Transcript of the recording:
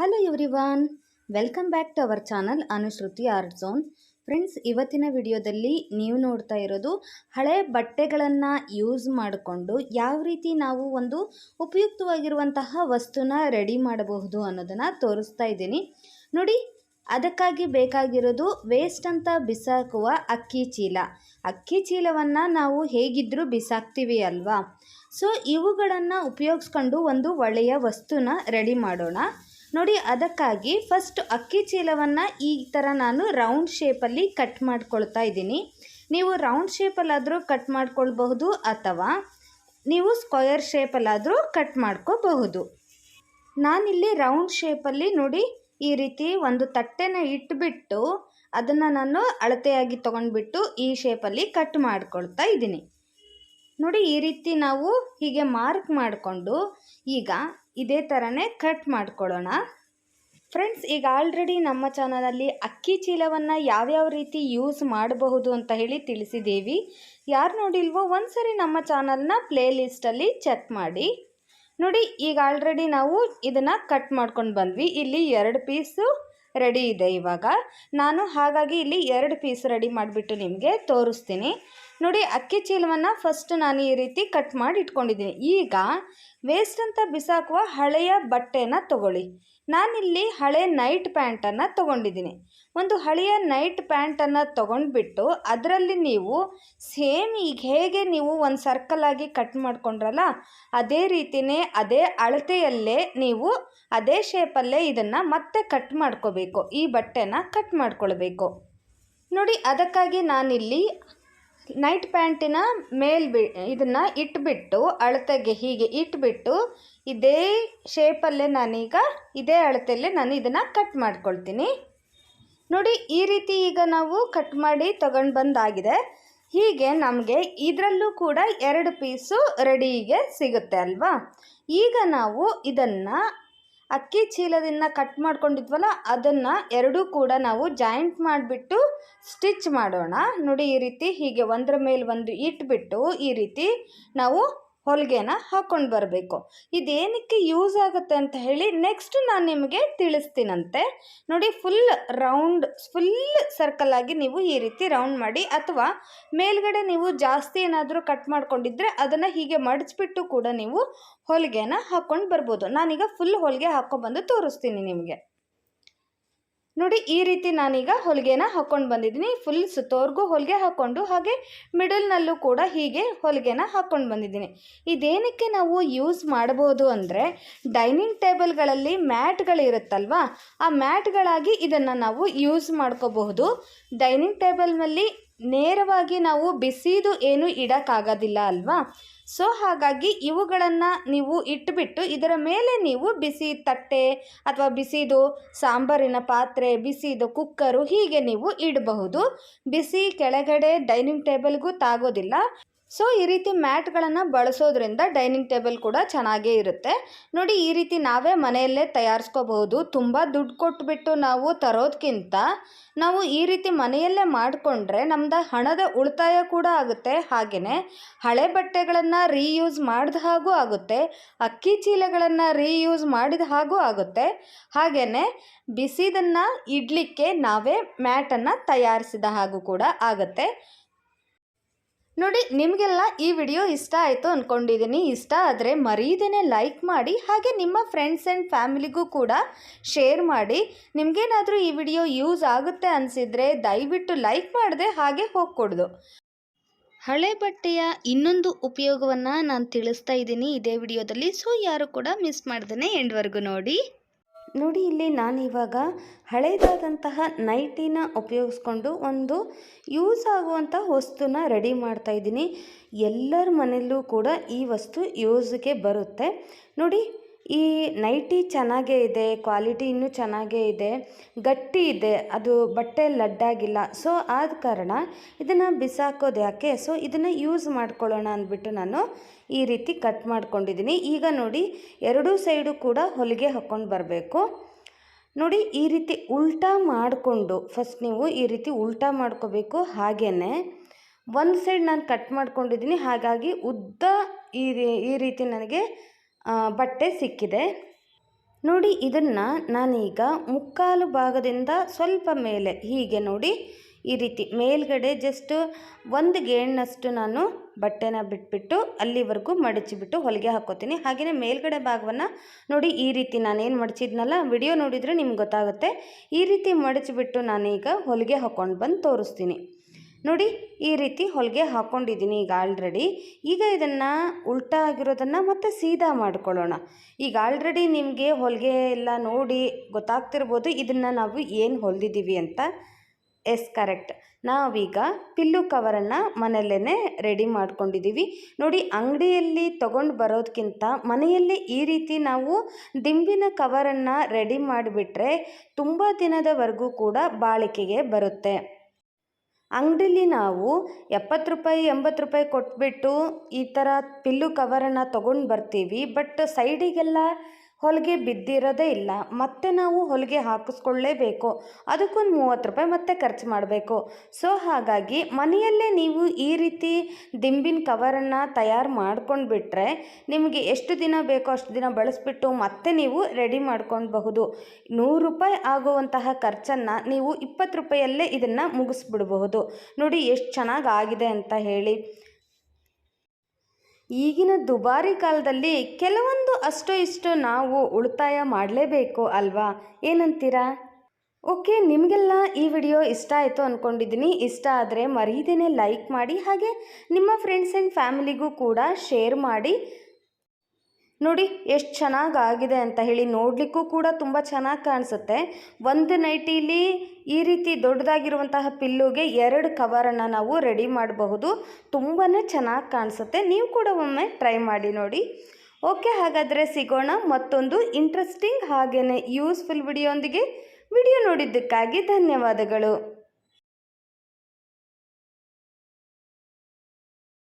Hello everyone welcome back to our channel Anushruti art zone friends ಇವತ್ತಿನ ವಿಡಿಯೋದಲ್ಲಿ ನೀವು ನೋಡ್ತಾ ಇರೋದು ಹಳೆ ಬಟ್ಟೆಗಳನ್ನು ಯೂಸ್ ಮಾಡಿಕೊಂಡು ಯಾವ ರೀತಿ ನಾವು ಒಂದು ಉಪಯುಕ್ತವಾಗಿರುವಂತಹ ವಸ್ತುನ ರೆಡಿ ಮಾಡಬಹುದು ಅನ್ನೋದನ್ನು ತೋರಿಸ್ತಾ ಇದ್ದೀನಿ. ನೋಡಿ, ಅದಕ್ಕಾಗಿ ಬೇಕಾಗಿರೋದು ವೇಸ್ಟ್ ಅಂತ ಬಿಸಾಕುವ ಅಕ್ಕಿ ಚೀಲ. ಅಕ್ಕಿ ಚೀಲವನ್ನು ನಾವು ಹೇಗಿದ್ದರೂ ಬಿಸಾಕ್ತೀವಿ ಅಲ್ವಾ? ಸೊ ಇವುಗಳನ್ನು ಉಪಯೋಗಿಸ್ಕೊಂಡು ಒಂದು ಒಳ್ಳೆಯ ವಸ್ತುನ ರೆಡಿ ಮಾಡೋಣ. ನೋಡಿ, ಅದಕ್ಕಾಗಿ ಫಸ್ಟ್ ಅಕ್ಕಿ ಚೀಲವನ್ನು ಈ ಥರ ನಾನು ರೌಂಡ್ ಶೇಪಲ್ಲಿ ಕಟ್ ಮಾಡ್ಕೊಳ್ತಾ ಇದ್ದೀನಿ. ನೀವು ರೌಂಡ್ ಶೇಪಲ್ಲಾದರೂ ಕಟ್ ಮಾಡ್ಕೊಳ್ಬಹುದು ಅಥವಾ ನೀವು ಸ್ಕ್ವಯರ್ ಶೇಪಲ್ಲಾದರೂ ಕಟ್ ಮಾಡ್ಕೋಬಹುದು. ನಾನಿಲ್ಲಿ ರೌಂಡ್ ಶೇಪಲ್ಲಿ ನೋಡಿ, ಈ ರೀತಿ ಒಂದು ತಟ್ಟೆನ ಇಟ್ಬಿಟ್ಟು ಅದನ್ನು ನಾನು ಅಳತೆಯಾಗಿ ತೊಗೊಂಡ್ಬಿಟ್ಟು ಈ ಶೇಪಲ್ಲಿ ಕಟ್ ಮಾಡ್ಕೊಳ್ತಾ ಇದ್ದೀನಿ. ನೋಡಿ, ಈ ರೀತಿ ನಾವು ಹೀಗೆ ಮಾರ್ಕ್ ಮಾಡಿಕೊಂಡು ಈಗ ಇದೇ ಥರನೇ ಕಟ್ ಮಾಡ್ಕೊಳ್ಳೋಣ. ಫ್ರೆಂಡ್ಸ್ ಈಗ ಆಲ್ರೆಡಿ ನಮ್ಮ ಚಾನಲಲ್ಲಿ ಅಕ್ಕಿ ಚೀಲವನ್ನು ಯಾವ್ಯಾವ ರೀತಿ ಯೂಸ್ ಮಾಡಬಹುದು ಅಂತ ಹೇಳಿ ತಿಳಿಸಿದ್ದೀವಿ ಯಾರು ನೋಡಿಲ್ವೋ ಒಂದ್ಸರಿ ನಮ್ಮ ಚಾನಲ್ನ ಪ್ಲೇ ಲಿಸ್ಟಲ್ಲಿ ಚೆಕ್ ಮಾಡಿ. ನೋಡಿ, ಈಗ ಆಲ್ರೆಡಿ ನಾವು ಇದನ್ನು ಕಟ್ ಮಾಡ್ಕೊಂಡು ಬಂದ್ವಿ. ಇಲ್ಲಿ ಎರಡು ಪೀಸು ರೆಡಿ ಇದೆ ಇವಾಗ. ನಾನು ಹಾಗಾಗಿ ಇಲ್ಲಿ ಎರಡು ಪೀಸ್ ರೆಡಿ ಮಾಡಿಬಿಟ್ಟು ನಿಮಗೆ ತೋರಿಸ್ತೀನಿ. ನೋಡಿ, ಅಕ್ಕಿ ಚೀಲವನ್ನು ಫಸ್ಟ್ ನಾನು ಈ ರೀತಿ ಕಟ್ ಮಾಡಿ ಇಟ್ಕೊಂಡಿದ್ದೀನಿ. ಈಗ ವೇಸ್ಟ್ ಅಂತ ಬಿಸಾಕುವ ಹಳೆಯ ಬಟ್ಟೆನ ತಗೊಳ್ಳಿ. ನಾನಿಲ್ಲಿ ಹಳೆ ನೈಟ್ ಪ್ಯಾಂಟನ್ನು ತೊಗೊಂಡಿದ್ದೀನಿ. ಒಂದು ಹಳೆಯ ನೈಟ್ ಪ್ಯಾಂಟನ್ನು ತೊಗೊಂಡ್ಬಿಟ್ಟು ಅದರಲ್ಲಿ ನೀವು ಸೇಮ್ ಈಗ ಹೇಗೆ ನೀವು ಒಂದು ಸರ್ಕಲ್ ಆಗಿ ಕಟ್ ಮಾಡ್ಕೊಂಡ್ರಲ್ಲ, ಅದೇ ರೀತಿಯೇ ಅದೇ ಅಳತೆಯಲ್ಲೇ ನೀವು ಅದೇ ಶೇಪಲ್ಲೇ ಇದನ್ನು ಮತ್ತೆ ಕಟ್ ಮಾಡ್ಕೋಬೇಕು. ಈ ಬಟ್ಟೆನ ಕಟ್ ಮಾಡ್ಕೊಳ್ಬೇಕು. ನೋಡಿ, ಅದಕ್ಕಾಗಿ ನಾನಿಲ್ಲಿ ನೈಟ್ ಪ್ಯಾಂಟಿನ ಮೇಲ್ ಬಿ ಇದನ್ನು ಇಟ್ಬಿಟ್ಟು, ಅಳತೆಗೆ ಹೀಗೆ ಇಟ್ಬಿಟ್ಟು ಇದೇ ಶೇಪಲ್ಲೇ ನಾನೀಗ, ಇದೇ ಅಳತೆಯಲ್ಲೇ ನಾನು ಇದನ್ನು ಕಟ್ ಮಾಡ್ಕೊಳ್ತೀನಿ. ನೋಡಿ, ಈ ರೀತಿ ಈಗ ನಾವು ಕಟ್ ಮಾಡಿ ತಗೊಂಡು ಬಂದಾಗಿದೆ. ಹೀಗೆ ನಮಗೆ ಇದರಲ್ಲೂ ಕೂಡ ಎರಡು ಪೀಸು ರೆಡಿಗೆ ಸಿಗುತ್ತೆ ಅಲ್ವಾ? ಈಗ ನಾವು ಇದನ್ನು ಅಕ್ಕಿ ಚೀಲದಿಂದ ಕಟ್ ಮಾಡ್ಕೊಂಡಿದ್ವಲ್ಲ, ಅದನ್ನು ಎರಡೂ ಕೂಡ ನಾವು ಜಾಯಿಂಟ್ ಮಾಡಿಬಿಟ್ಟು ಸ್ಟಿಚ್ ಮಾಡೋಣ. ನೋಡಿ, ಈ ರೀತಿ ಹೀಗೆ ಒಂದರ ಮೇಲೆ ಒಂದು ಇಟ್ಬಿಟ್ಟು ಈ ರೀತಿ ನಾವು ಹೊಲಿಗೆನ ಹಾಕ್ಕೊಂಡು ಬರಬೇಕು. ಇದೇನಕ್ಕೆ ಯೂಸ್ ಆಗುತ್ತೆ ಅಂತ ಹೇಳಿ ನೆಕ್ಸ್ಟ್ ನಾನು ನಿಮಗೆ ತಿಳಿಸ್ತೀನಂತೆ. ನೋಡಿ ಫುಲ್ ರೌಂಡ್ ಫುಲ್ ಸರ್ಕಲ್ ಆಗಿ ನೀವು ಈ ರೀತಿ ರೌಂಡ್ ಮಾಡಿ ಅಥವಾ ಮೇಲ್ಗಡೆ ನೀವು ಜಾಸ್ತಿ ಏನಾದರೂ ಕಟ್ ಮಾಡ್ಕೊಂಡಿದ್ರೆ ಅದನ್ನು ಹೀಗೆ ಮಡಚಿಬಿಟ್ಟು ಕೂಡ ನೀವು ಹೊಲಿಗೆನ ಹಾಕ್ಕೊಂಡು ಬರ್ಬೋದು. ನಾನೀಗ ಫುಲ್ ಹೊಲಿಗೆ ಹಾಕ್ಕೊಂಡ್ಬಂದು ತೋರಿಸ್ತೀನಿ ನಿಮಗೆ. ನೋಡಿ ಈ ರೀತಿ ನಾನೀಗ ಹೊಲಿಗೆನ ಹಾಕ್ಕೊಂಡು ಬಂದಿದ್ದೀನಿ. ಫುಲ್ ಸುತ್ತೋರ್ಗೂ ಹೊಲಿಗೆ ಹಾಕ್ಕೊಂಡು ಹಾಗೆ ಮಿಡಲ್ನಲ್ಲೂ ಕೂಡ ಹೀಗೆ ಹೊಲಿಗೆನ ಹಾಕ್ಕೊಂಡು ಬಂದಿದ್ದೀನಿ. ಇದೇನಕ್ಕೆ ನಾವು ಯೂಸ್ ಮಾಡಬಹುದು ಅಂದರೆ ಡೈನಿಂಗ್ ಟೇಬಲ್ಗಳಲ್ಲಿ ಮ್ಯಾಟ್ಗಳಿರುತ್ತಲ್ವ ಆ ಮ್ಯಾಟ್ಗಳಾಗಿ ಇದನ್ನು ನಾವು ಯೂಸ್ ಮಾಡ್ಕೋಬಹುದು. ಡೈನಿಂಗ್ ಟೇಬಲ್ನಲ್ಲಿ ನೇರವಾಗಿ ನಾವು ಬಿಸಿದು ಏನು ಇಡೋಕ್ಕಾಗೋದಿಲ್ಲ ಅಲ್ವಾ? ಸೊ ಹಾಗಾಗಿ ಇವುಗಳನ್ನು ನೀವು ಇಟ್ಟುಬಿಟ್ಟು ಇದರ ಮೇಲೆ ನೀವು ಬಿಸಿ ತಟ್ಟೆ ಅಥವಾ ಬಿಸಿದು ಸಾಂಬಾರಿನ ಪಾತ್ರೆ, ಬಿಸಿದು ಕುಕ್ಕರು ಹೀಗೆ ನೀವು ಇಡಬಹುದು. ಬಿಸಿ ಕೆಳಗಡೆ ಡೈನಿಂಗ್ ಟೇಬಲ್ಗೂ ತಾಗೋದಿಲ್ಲ. ಸೊ ಈ ರೀತಿ ಮ್ಯಾಟ್ಗಳನ್ನು ಬಳಸೋದ್ರಿಂದ ಡೈನಿಂಗ್ ಟೇಬಲ್ ಕೂಡ ಚೆನ್ನಾಗೇ ಇರುತ್ತೆ. ನೋಡಿ, ಈ ರೀತಿ ನಾವೇ ಮನೆಯಲ್ಲೇ ತಯಾರಿಸ್ಕೋಬಹುದು. ತುಂಬ ದುಡ್ಡು ಕೊಟ್ಬಿಟ್ಟು ನಾವು ತರೋದಕ್ಕಿಂತ ನಾವು ಈ ರೀತಿ ಮನೆಯಲ್ಲೇ ಮಾಡಿಕೊಂಡ್ರೆ ನಮ್ದು ಹಣದ ಉಳಿತಾಯ ಕೂಡ ಆಗುತ್ತೆ. ಹಾಗೆಯೇ ಹಳೆ ಬಟ್ಟೆಗಳನ್ನು ರೀಯೂಸ್ ಮಾಡಿದ ಹಾಗೂ ಆಗುತ್ತೆ. ಅಕ್ಕಿ ಚೀಲಗಳನ್ನು ರೀಯೂಸ್ ಮಾಡಿದ ಹಾಗೂ ಆಗುತ್ತೆ. ಹಾಗೆಯೇ ಬಿಸಿದನ್ನು ಇಡಲಿಕ್ಕೆ ನಾವೇ ಮ್ಯಾಟನ್ನು ತಯಾರಿಸಿದ ಹಾಗೂ ಕೂಡ ಆಗುತ್ತೆ. ನೋಡಿ, ನಿಮಗೆಲ್ಲ ಈ ವಿಡಿಯೋ ಇಷ್ಟ ಆಯಿತು ಅಂದ್ಕೊಂಡಿದ್ದೀನಿ ಇಷ್ಟ ಆದರೆ ಮರೀದೇನೆ ಲೈಕ್ ಮಾಡಿ, ಹಾಗೆ ನಿಮ್ಮ ಫ್ರೆಂಡ್ಸ್ ಆ್ಯಂಡ್ ಫ್ಯಾಮಿಲಿಗೂ ಕೂಡ ಶೇರ್ ಮಾಡಿ. ನಿಮಗೇನಾದರೂ ಈ ವಿಡಿಯೋ ಯೂಸ್ ಆಗುತ್ತೆ ಅನಿಸಿದರೆ ದಯವಿಟ್ಟು ಲೈಕ್ ಮಾಡಿದೆ ಹಾಗೆ ಹೋಗ್ಕೊಡ್ದು. ಹಳೆ ಬಟ್ಟೆಯ ಇನ್ನೊಂದು ಉಪಯೋಗವನ್ನು ನಾನು ತಿಳಿಸ್ತಾ ಇದ್ದೀನಿ ಇದೇ ವಿಡಿಯೋದಲ್ಲಿ. ಸೊ ಯಾರು ಕೂಡ ಮಿಸ್ ಮಾಡ್ದೇ ಎಂಡ್ವರೆಗೂ ನೋಡಿ. ನೋಡಿ ಇಲ್ಲಿ ನಾನು ಇವಾಗ ಹಳೆಯದಾದಂತಹ ನೈಟಿನ ಉಪಯೋಗಿಸ್ಕೊಂಡು ಒಂದು ಯೂಸ್ ಆಗುವಂಥ ವಸ್ತುನ ರೆಡಿ ಮಾಡ್ತಾ ಇದ್ದೀನಿ. ಎಲ್ಲರ ಮನೆಯಲ್ಲೂ ಕೂಡ ಈ ವಸ್ತು ಯೂಸ್ಗೆ ಬರುತ್ತೆ. ನೋಡಿ, ಈ ನೈಟಿ ಚೆನ್ನಾಗೇ ಇದೆ, ಕ್ವಾಲಿಟಿ ಇನ್ನೂ ಚೆನ್ನಾಗೇ ಇದೆ, ಗಟ್ಟಿ ಇದೆ, ಅದು ಬಟ್ಟೆ ಲಡ್ಡಾಗಿಲ್ಲ. ಸೊ, ಆದ ಕಾರಣ ಇದನ್ನು ಬಿಸಾಕೋದು ಯಾಕೆ? ಸೊ, ಇದನ್ನು ಯೂಸ್ ಮಾಡ್ಕೊಳ್ಳೋಣ ಅಂದ್ಬಿಟ್ಟು ನಾನು ಈ ರೀತಿ ಕಟ್ ಮಾಡ್ಕೊಂಡಿದ್ದೀನಿ. ಈಗ ನೋಡಿ, ಎರಡೂ ಸೈಡು ಕೂಡ ಹೊಲಿಗೆ ಹಾಕ್ಕೊಂಡು ಬರಬೇಕು. ನೋಡಿ, ಈ ರೀತಿ ಉಲ್ಟಾ ಮಾಡಿಕೊಂಡು ಫಸ್ಟ್ ನೀವು ಈ ರೀತಿ ಉಲ್ಟಾ ಮಾಡ್ಕೋಬೇಕು ಹಾಗೇ ಒಂದು ಸೈಡ್ ನಾನು ಕಟ್ ಮಾಡ್ಕೊಂಡಿದ್ದೀನಿ, ಹಾಗಾಗಿ ಉದ್ದ ಈ ಈ ರೀತಿ ನನಗೆ ಬಟ್ಟೆ ಸಿಕ್ಕಿದೆ. ನೋಡಿ, ಇದನ್ನು ನಾನೀಗ ಮುಕ್ಕಾಲು ಭಾಗದಿಂದ ಸ್ವಲ್ಪ ಮೇಲೆ, ಹೀಗೆ ನೋಡಿ ಈ ರೀತಿ ಮೇಲ್ಗಡೆ ಜಸ್ಟ್ ಒಂದು ಗೇಣಷ್ಟು ನಾನು ಬಟ್ಟೆನ ಬಿಟ್ಬಿಟ್ಟು ಅಲ್ಲಿವರೆಗೂ ಮಡಚಿಬಿಟ್ಟು ಹೊಲಿಗೆ ಹಾಕೋತೀನಿ ಹಾಗೆಯೇ ಮೇಲ್ಗಡೆ ಭಾಗವನ್ನು ನೋಡಿ ಈ ರೀತಿ ನಾನೇನು ಮಡಚಿದ್ನಲ್ಲ, ವಿಡಿಯೋ ನೋಡಿದರೆ ನಿಮ್ಗೆ ಗೊತ್ತಾಗುತ್ತೆ. ಈ ರೀತಿ ಮಡಚಿಬಿಟ್ಟು ನಾನೀಗ ಹೊಲಿಗೆ ಹಾಕ್ಕೊಂಡು ಬಂದು ತೋರಿಸ್ತೀನಿ. ನೋಡಿ ಈ ರೀತಿ ಹೊಲಿಗೆ ಹಾಕ್ಕೊಂಡಿದ್ದೀನಿ ಈಗ ಆಲ್ರೆಡಿ ಈಗ ಇದನ್ನು ಉಲ್ಟಾ ಆಗಿರೋದನ್ನು ಮತ್ತೆ ಸೀದಾ ಮಾಡ್ಕೊಳ್ಳೋಣ. ಈಗ ಆಲ್ರೆಡಿ ನಿಮಗೆ ಹೊಲಿಗೆ ಎಲ್ಲ ನೋಡಿ ಗೊತ್ತಾಗ್ತಿರ್ಬೋದು, ಇದನ್ನು ನಾವು ಏನು ಹೊಲಿದಿದ್ದೀವಿ ಅಂತ. Yes, correct. ನಾವೀಗ ಪಿಲ್ಲು ಕವರನ್ನು ಮನೆಯಲ್ಲೇ ರೆಡಿ ಮಾಡ್ಕೊಂಡಿದ್ದೀವಿ ನೋಡಿ, ಅಂಗಡಿಯಲ್ಲಿ ತೊಗೊಂಡು ಬರೋದಕ್ಕಿಂತ ಮನೆಯಲ್ಲೇ ಈ ರೀತಿ ನಾವು ದಿಂಬಿನ ಕವರನ್ನು ರೆಡಿ ಮಾಡಿಬಿಟ್ರೆ ತುಂಬ ದಿನದವರೆಗೂ ಕೂಡ ಬಾಳಿಕೆಗೆ ಬರುತ್ತೆ. ಅಂಗಡಿಲಿ ನಾವು ಎಪ್ಪತ್ತು ರೂಪಾಯಿ, ಎಂಬತ್ತು ರೂಪಾಯಿ ಕೊಟ್ಬಿಟ್ಟು ಈ ಥರ ಪಿಲ್ಲು ಕವರನ್ನು ತೊಗೊಂಡು ಬರ್ತೀವಿ. ಬಟ್ ಸೈಡಿಗೆಲ್ಲ ಹೊಲಿಗೆ ಬಿದ್ದಿರೋದೇ ಇಲ್ಲ. ಮತ್ತೆ ನಾವು ಹೊಲಿಗೆ ಹಾಕಿಸ್ಕೊಳ್ಳೇಬೇಕು. ಅದಕ್ಕೊಂದು ಮೂವತ್ತು ರೂಪಾಯಿ ಮತ್ತೆ ಖರ್ಚು ಮಾಡಬೇಕು. ಸೊ, ಹಾಗಾಗಿ ಮನೆಯಲ್ಲೇ ನೀವು ಈ ರೀತಿ ದಿಂಬಿನ ಕವರನ್ನು ತಯಾರು ಮಾಡ್ಕೊಂಡು ಬಿಟ್ಟರೆ ನಿಮಗೆ ಎಷ್ಟು ದಿನ ಬೇಕೋ ಅಷ್ಟು ದಿನ ಬಳಸಿಬಿಟ್ಟು ಮತ್ತೆ ನೀವು ರೆಡಿ ಮಾಡ್ಕೊಳ್ಬಹುದು. ನೂರು ರೂಪಾಯಿ ಆಗುವಂತಹ ಖರ್ಚನ್ನು ನೀವು ಇಪ್ಪತ್ತು ರೂಪಾಯಲ್ಲೇ ಇದನ್ನು ಮುಗಿಸ್ಬಿಡಬಹುದು. ನೋಡಿ, ಎಷ್ಟು ಚೆನ್ನಾಗಿ ಆಗಿದೆ ಅಂತ ಹೇಳಿ. ಈಗಿನ ದುಬಾರಿ ಕಾಲದಲ್ಲಿ ಕೆಲವೊಂದು ಅಷ್ಟು ಇಷ್ಟು ನಾವು ಉಳಿತಾಯ ಮಾಡಲೇಬೇಕು ಅಲ್ವಾ? ಏನಂತೀರಾ? ಓಕೆ, ನಿಮಗೆಲ್ಲ ಈ ವಿಡಿಯೋ ಇಷ್ಟ ಆಯಿತು ಅಂದ್ಕೊಂಡಿದ್ದೀನಿ ಇಷ್ಟ ಆದರೆ ಮರೀದೇನೆ ಲೈಕ್ ಮಾಡಿ ಹಾಗೆ ನಿಮ್ಮ ಫ್ರೆಂಡ್ಸ್ ಆ್ಯಂಡ್ ಫ್ಯಾಮಿಲಿಗೂ ಕೂಡ ಶೇರ್ ಮಾಡಿ. ನೋಡಿ ಎಷ್ಟು ಚೆನ್ನಾಗಿ ಆಗಿದೆ ಅಂತ ಹೇಳಿ ನೋಡಲಿಕ್ಕೂ ಕೂಡ ತುಂಬ ಚೆನ್ನಾಗಿ ಕಾಣಿಸುತ್ತೆ. ಒಂದು ನೈಟಿಲಿ ಈ ರೀತಿ ದೊಡ್ಡದಾಗಿರುವಂತಹ ಪಿಲ್ಲುಗೆ ಎರಡು ಕವರನ್ನು ನಾವು ರೆಡಿ ಮಾಡಬಹುದು. ತುಂಬಾ ಚೆನ್ನಾಗಿ ಕಾಣಿಸುತ್ತೆ. ನೀವು ಕೂಡ ಒಮ್ಮೆ ಟ್ರೈ ಮಾಡಿ ನೋಡಿ. ಓಕೆ ಹಾಗಾದರೆ ಸಿಗೋಣ ಮತ್ತೊಂದು ಇಂಟ್ರೆಸ್ಟಿಂಗ್ ಹಾಗೆಯೇ ಯೂಸ್ಫುಲ್ ವಿಡಿಯೋಂದಿಗೆ ವಿಡಿಯೋ ನೋಡಿದ್ದಕ್ಕಾಗಿ ಧನ್ಯವಾದಗಳು.